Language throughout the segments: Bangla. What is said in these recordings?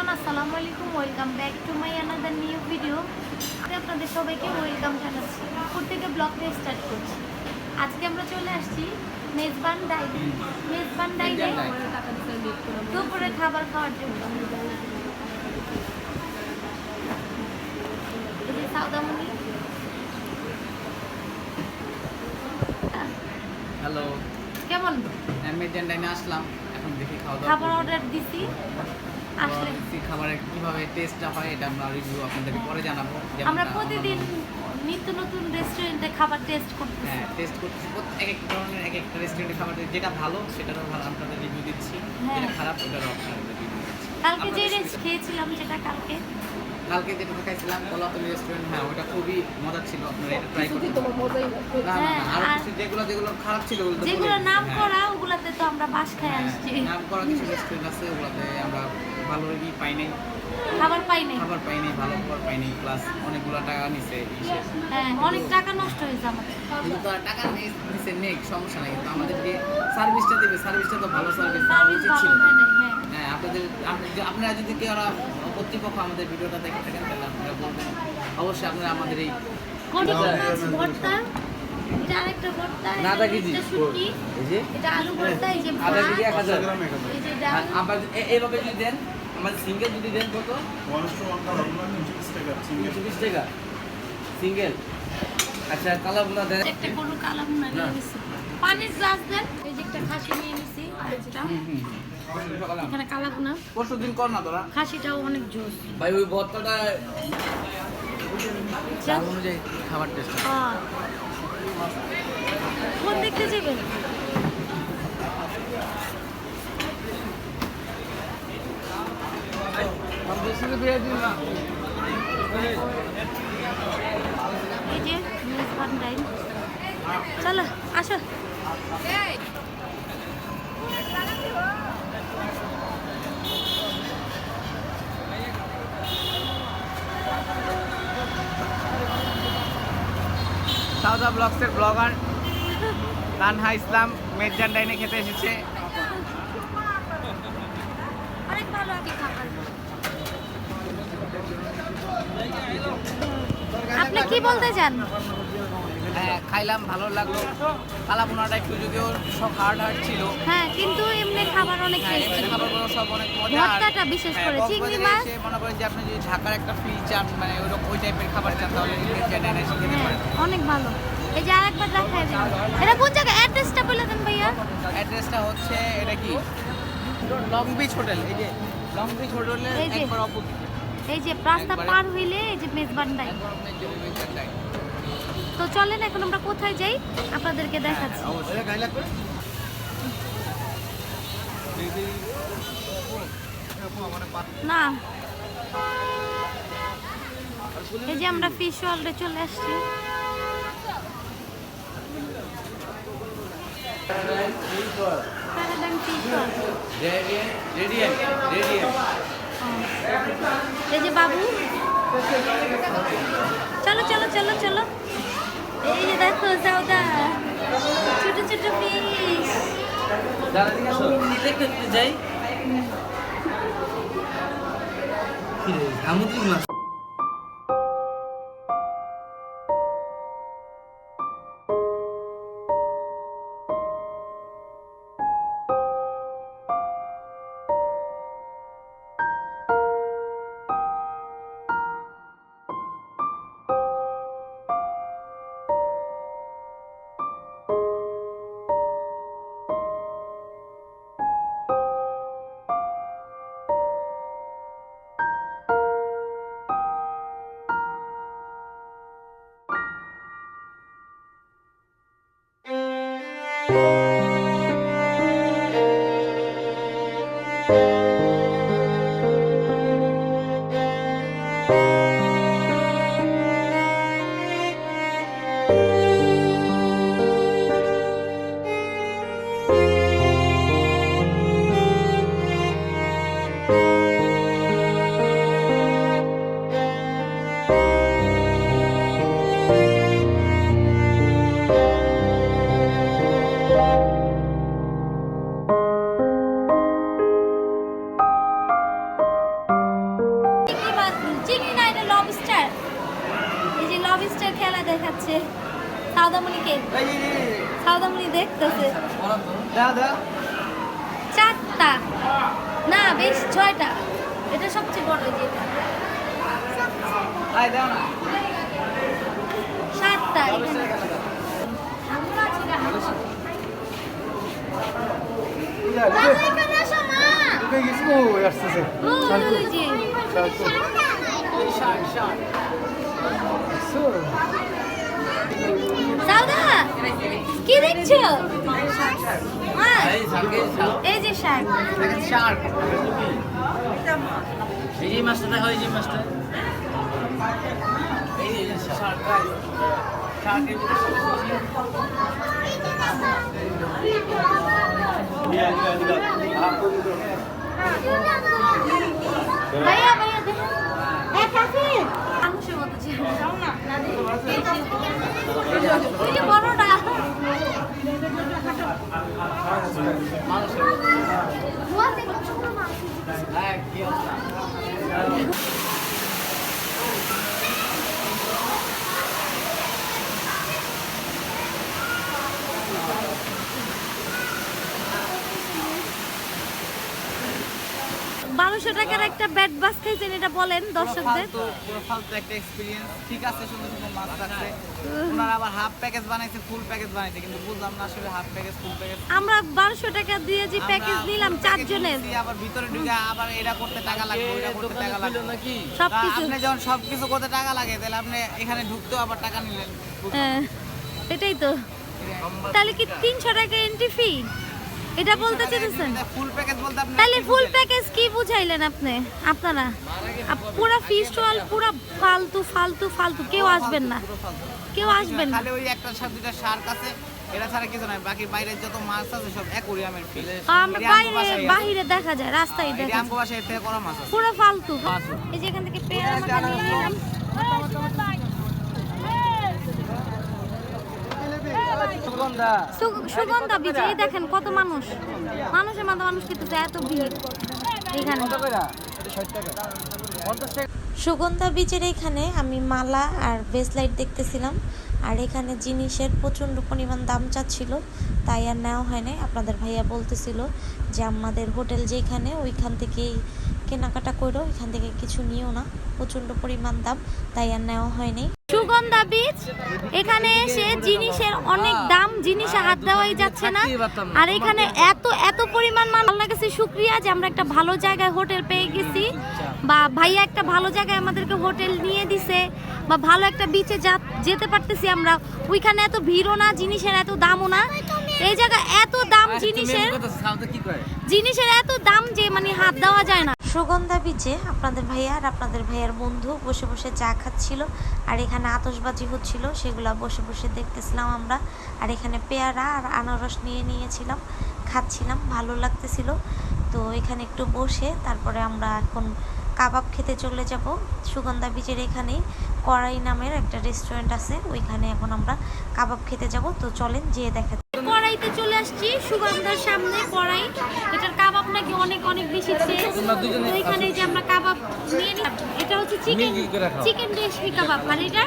এভরিওয়ান আসসালামু আলাইকুম welcome back to my another new video আমি আপনাদের সবাইকে ওয়েলকাম জানাচ্ছি। উপর থেকে ব্লগটা স্টার্ট করছি। আজকে আমরা চলে আসছি মেজবান ডাইনে মেজবান ডাইনে দুপুরে খাবার খাওয়ার জন্য। হ্যালো কেমন? অ্যামেজন ডাইনে আসলাম এখন দেখি খাওয়া দাওয়া খাবার অর্ডার দিছি। খাবারের কীভাবে টেস্টটা হয় এটা আমরা রিভিউ আপনাদের পরে জানাব আমরা প্রতিদিন নিত্য নতুন রেস্টুরেন্টে খাবার টেস্ট করতেছি। হ্যাঁ টেস্ট করতেছি। প্রত্যেক এক এক ধরনের এক একটা রেস্টুরেন্টে খাবার যেটা ভালো সেটারও ভালো আপনাদের রিভিউ দিচ্ছি। হ্যাঁ। যেটা খারাপ ওটারও আপনাদের রিভিউ দিচ্ছি। কালকে যে রেস্ট খেয়েছিলাম যেটা কালকে? কালকে যেটা দেখাইছিলাম কলাতলি রেস্টুরেন্ট হ্যাঁ ওটা খুবই মজার ছিল আপনারা এটা ট্রাই করতে না না হ্যাঁ, না আরও কিছু যেগুলো যেগুলো খারাপ ছিল ওগুলো যেগুলো নাম হ্যাঁ। করা ওগুলাতে তো আমরা বাস খাই হ্যাঁ, আসছি। নাম করা কিছু রেস্টুরেন্ট আছে ওগুলোতে আমরা ভালো রিভিউ পাই নাই। খাবার পাই নাই? খাবার পাইনি ভালো খাবার পাইনি প্লাস অনেকগুলো টাকা নিছে হ্যাঁ অনেক টাকা নষ্ট হয়েছে আমাদের কিন্তু টাকা নিছে নেই সমস্যা নাই কিন্তু আমাদের যে সার্ভিসটা দেবে সার্ভিসটা তো ভালো সার্ভিস সার্ভিস ভালো হয় হ্যাঁ। আপনাদের আপনারা যদি কেউ ওরা কর্তৃপক্ষ আমাদের ভিডিওটা দেখে থাকেন তাহলে আপনারা বলবেন। অবশ্যই আপনারা আমাদের এই ভর্তা? এটা আরেকটা ভর্তা এটা আধা শুটকি। এই যে? এটা আলু ভর্তা এই যে আধা ভাত। কেজি এক হাজার। এই যে ডাল। আর আবার এইভাবে যদি দেন আমার সিঙ্গেল যদি দেন কত? বিশ টাকা। সিঙ্গেল আচ্ছা কালা বোনা দেন। একটা গরু কালা ভুনা নিয়ে নিছি। পানির গ্লাস দেন। এই যে একটা খাসি নিয়ে নিছি আরেকটা। এখানে কালা ভুনা পরশু দিন কর না তোরা। খাসিটাও অনেক জোস। ভাই ওই ভর্তাটা দাম অনুযায়ী খাবার টেস্ট আহ। কোন দেখতে যাবেন? চলো আসো সাউদা ব্লগসের ব্লগার তানহা ইসলাম মেজান ডাইনে খেতে এসেছে। অনেক ভালো খাবার আপনি কি বলতে চান? হ্যাঁ খাইলাম ভালো লাগল। কালা বোনাটা একটু যদিও সব হার্ড হার্ড ছিল। হ্যাঁ কিন্তু এমনি খাবার অনেক হ্যাঁ টেস্টি এমনি খাবারগুলো সব অনেক মজা ভর্তাটা বিশেষ হ্যাঁ, করে চিংড়ি মাছ? মনে করেন যে আপনি যদি ঢাকার একটা ফিল চান মানে ওইরকম ওই টাইপের খাবার চান তাহলে হ্যাঁ অনেক ভালো। এই যে আরেকবার দেখাই দিন। এটা কোন জায়গা অ্যাড্রেসটা বলে দেন ভাইয়া। অ্যাড্রেসটা হচ্ছে এটা কি? লং বিচ হোটেল এই যে। লং বিচ হোটেলের একবার অপোজিট। এই যে রাস্তা পার হইলে এই যে মেজবান্ডাই তো চলেন এখন আমরা কোথায় যাই? আপনাদেরকে দেখাচ্ছি। না। এই যে আমরা ফিশ ওয়ার্ল্ডে চলে আসছি। Paradigm fish world radiant radiant radiant এই যে বাবু। চলো চলো চলো চলো। এই যে দেখো সাউদা ছোট ছোট পিস যাই। কি সামুদ্রিক মাছ। দেখতেছে। চারটা। না বেশ ছয়টা। এটা সবচেয়ে বড় যেটা আয় দাও না। সাতটা এখানে। কি দেখছ? এই যে শার্ক শার্ক এই যে মাছটা দেখো এই যে মাছটা। এই যে শার্ক শার্কের ভাইয়া ভাইয়া দেখো। এ কাকি। মানুষের মতো ছিল না বড়টা। মাছ। হ্যাঁ কি অবস্থা বারোশো টাকার একটা ব্যাট বাস খাইছেন এটা বলেন দর্শকদের। ফালতু পুরো ফালতু একটা এক্সপিরিয়েন্স ঠিক আছে সুন্দর সুন্দর মাছ রাখছে ওনারা আবার হাফ প্যাকেজ বানাইছে ফুল প্যাকেজ বানাইছে কিন্তু বুঝলাম না আসলে হাফ প্যাকেজ ফুল প্যাকেজ আমরা বারোশো টাকা দিয়ে যে প্যাকেজ নিলাম চারজনের। আবার ভিতরে ঢুকে আবার এটা করতে টাকা লাগবে ওইটা করতে টাকা লাগবে। নাকি? সব আপনি যখন সবকিছু করতে টাকা লাগে তাহলে আপনি এখানে ঢুকতেও আবার টাকা নিলেন। হ্যাঁ, এটাই তো। তাহলে কি তিনশো টাকা এন্ট্রি ফি এটা বলতে চেয়েছেন? ফুল প্যাকেজ বলতে আপনি তাহলে ফুল প্যাকেজ কি বুঝাইলেন আপনি? আপনারা? আপ- পুরা ফিস্টল পুরা ফালতু ফালতু ফালতু। কেউ আসবেন না। কেউ আসবেন না। খালি ওই একটা সার দুইটা শার্ক আছে। এটা ছাড়া কিছু নাই। বাকি বাইরের যত মাছ আছে সব অ্যাকোরিয়ামের আমরা বাইরে বাহিরে দেখা যায় রাস্তায় দেখা যায়। আমগো বাসায় করা মাছ আছে। পুরো ফালতু। এই যে এখান থেকে পেয়ারা মাখা নিয়ে নিলাম সুগন্ধা। এই দেখেন কত মানুষ। মানুষের মতো মানুষ কিন্তু এত ভিড়। এখানে। কত কইরা এটা 60 টাকা। 50 টাকা। সুগন্ধা বীচের এখানে আমি মালা আর বেসলাইট দেখতেছিলাম। আর এখানে জিনিসের প্রচণ্ড পরিমাণ দাম চাচ্ছিল। তাই আর নেওয়া হয় নাই। আপনাদের ভাইয়া বলতেছিল যে আমাদের হোটেল যেখানে ওইখান থেকেই কেনাকাটা করো। এখান থেকে কিছু নিও না। প্রচণ্ড পরিমাণ দাম। তাই আর নেওয়া হয় নাই। সুগন্ধা বীজ এখানে এসে জিনিসের অনেক দাম জিনিসে হাত দেওয়াই যাচ্ছে না। আর এখানে এত এত পরিমাণ মান আল্লাহ কাছে শুক্রিয়া যে আমরা একটা ভালো জায়গায় হোটেল পেয়ে গেছি। বা ভাইয়া একটা ভালো জায়গায় আমাদেরকে হোটেল নিয়ে দিছে। বা ভালো একটা বিচে যা যেতে পারতেছি আমরা। ওইখানে এত ভিড়ও না জিনিসের এত দামও না। এই জায়গায় এত দাম জিনিসের জিনিসের এত দাম যে মানে হাত দেওয়া যায় না। সুগন্ধা বিচে আপনাদের ভাইয়া আর আপনাদের ভাইয়ার বন্ধু বসে বসে চা খাচ্ছিল, আর এখানে আতসবাজি হচ্ছিল, সেগুলো বসে বসে দেখতেছিলাম আমরা, আর এখানে পেয়ারা আর আনারস নিয়ে নিয়েছিলাম, খাচ্ছিলাম, ভালো লাগতেছিল। তো এখানে একটু বসে তারপরে আমরা এখন কাবাব খেতে চলে যাব। সুগন্ধা বিচের এখানেই কড়াই নামের একটা রেস্টুরেন্ট আছে, ওইখানে এখন আমরা কাবাব খেতে যাব। তো চলেন যেয়ে দেখা কড়াইতে চলে আসছি সুগন্ধার সামনে কড়াই এটার কাবাব নাকি অনেক অনেক বেশি এখানে যে আমরা কাবাব নিয়ে নিলাম এটা হচ্ছে চিকেন? চিকেন রেশমি কাবাব। আর এটা?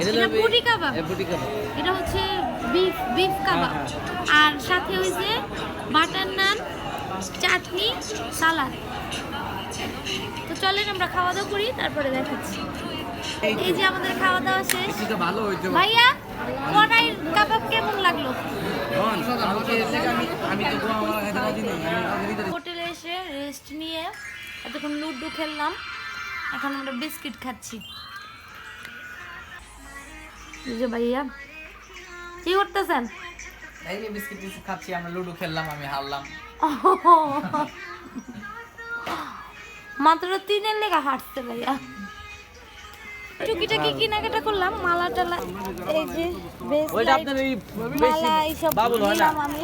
এটা কাবাব। এটা হচ্ছে বিফ বিফ কাবাব। আর সাথে হয়েছে বাটার নান চাটনি সালাদ। তো চলেন আমরা খাওয়া দাওয়া করি তারপরে দেখাচ্ছি। এই যে আমাদের খাওয়া দাওয়া শেষ। ভাইয়া? কড়াইয়ের কাবাব কেমন লাগল? হোটেলে এসে রেস্ট নিয়ে এতক্ষণ লুডো খেললাম এখন আমরা বিস্কিট খাচ্ছি। যে ভাইয়া কি করতেছেন? এই যে বিস্কিট টিস্কিট খাচ্ছি আমরা লুডো খেললাম আমি হারলাম। মাত্র তিনের লেখা হাঁটতে ভাইয়া। টুকিটাকি কেনাকাটা করলাম মালা টালা এই যে ওইটা আপনার এই মালা এইসব বাবুল হয় না? নিলাম আমি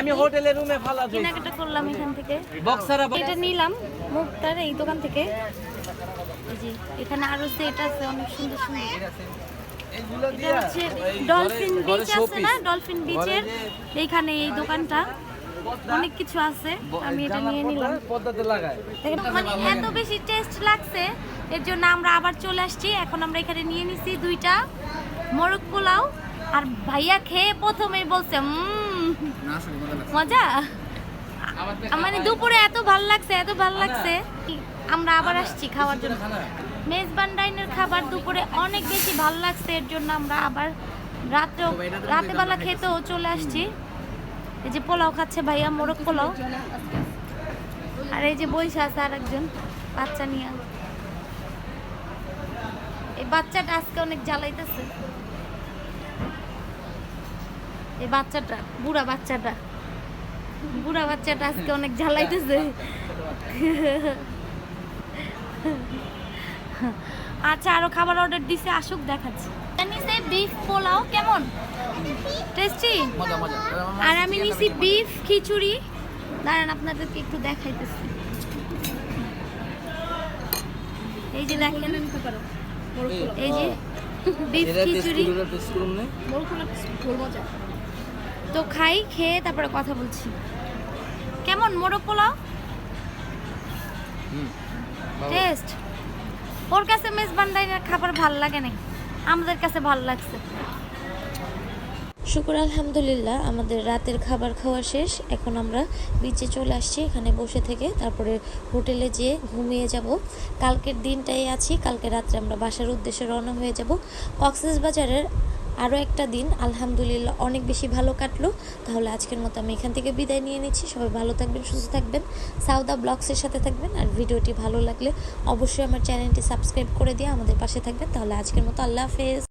আমি হোটেলের রুমে ফালা কেনাকাটা করলাম এখান থেকে। বক্সারা এটা নিলাম মুক্তার এই দোকান থেকে। এই যে এখানে আরও সেট আছে অনেক সুন্দর সুন্দর। ডলফিন বিচ আছে না? ডলফিন বিচের এইখানে এই দোকানটা। অনেক কিছু আছে আমি এটা নিয়ে নিলাম। মানে এত বেশি টেস্ট লাগছে এর জন্য আমরা আবার চলে আসছি। এখন আমরা এখানে নিয়ে নিছি দুইটা মোরগ পোলাও। আর ভাইয়া খেয়ে প্রথমেই বলছে "উম, মজা মানে দুপুরে এত ভালো লাগছে এত ভালো লাগছে আমরা আবার আসছি খাওয়ার জন্য। মেজবান ডাইনের খাবার দুপুরে অনেক বেশি ভালো লাগছে এর জন্য আমরা আবার রাত্রে রাতেবেলা খেতেও চলে আসছি। এই যে পোলাও খাচ্ছে ভাইয়া, মোরগ পোলাও। আর এই যে বইসা আছে আর একজন বাচ্চা নিয়ে। এই বাচ্চাটা আজকে অনেক জ্বালাইতেছে। এই বাচ্চাটা, বুড়া বাচ্চাটা। বুড়া বাচ্চাটা আজকে অনেক জ্বালাইতেছে। আচ্ছা আরও খাবার অর্ডার দিছে, আসুক, দেখাচ্ছি। বিফ পোলাও কেমন? টেস্টি মজা মজা। আর আমি নিছি বিফ খিচুড়ি। দাঁড়ান আপনাদেরকে একটু দেখাইতেছি। এই যে দেখেন। এই যে বিফ খিচুড়ি। তো খাই খেয়ে তারপরে কথা বলছি। কেমন মোরগ পোলাও? টেস্ট ওর কাছে মেজবান খাবার ভালো লাগে নাকি? আমাদের কাছে ভালো লাগছে। শুকুর, আলহামদুলিল্লাহ, আমাদের রাতের খাবার খাওয়া শেষ। এখন আমরা বিচে চলে আসছি, এখানে বসে থেকে তারপরে হোটেলে যেয়ে ঘুমিয়ে যাব। কালকের দিনটাই আছি, কালকে রাত্রে আমরা বাসার উদ্দেশ্যে রওনা হয়ে যাব। কক্সেস বাজারের আরও একটা দিন। আলহামদুলিল্লাহ, অনেক বেশি ভালো কাটলো। তাহলে আজকের মতো আমি এখান থেকে বিদায় নিয়ে নিচ্ছি। সবাই ভালো থাকবেন, সুস্থ থাকবেন। সাউদা ব্লগসের সাথে থাকবেন। আর ভিডিওটি ভালো লাগলে অবশ্যই আমার চ্যানেলটি সাবস্ক্রাইব করে দিয়ে আমাদের পাশে থাকবেন। তাহলে আজকের মতো আল্লাহ হাফেজ।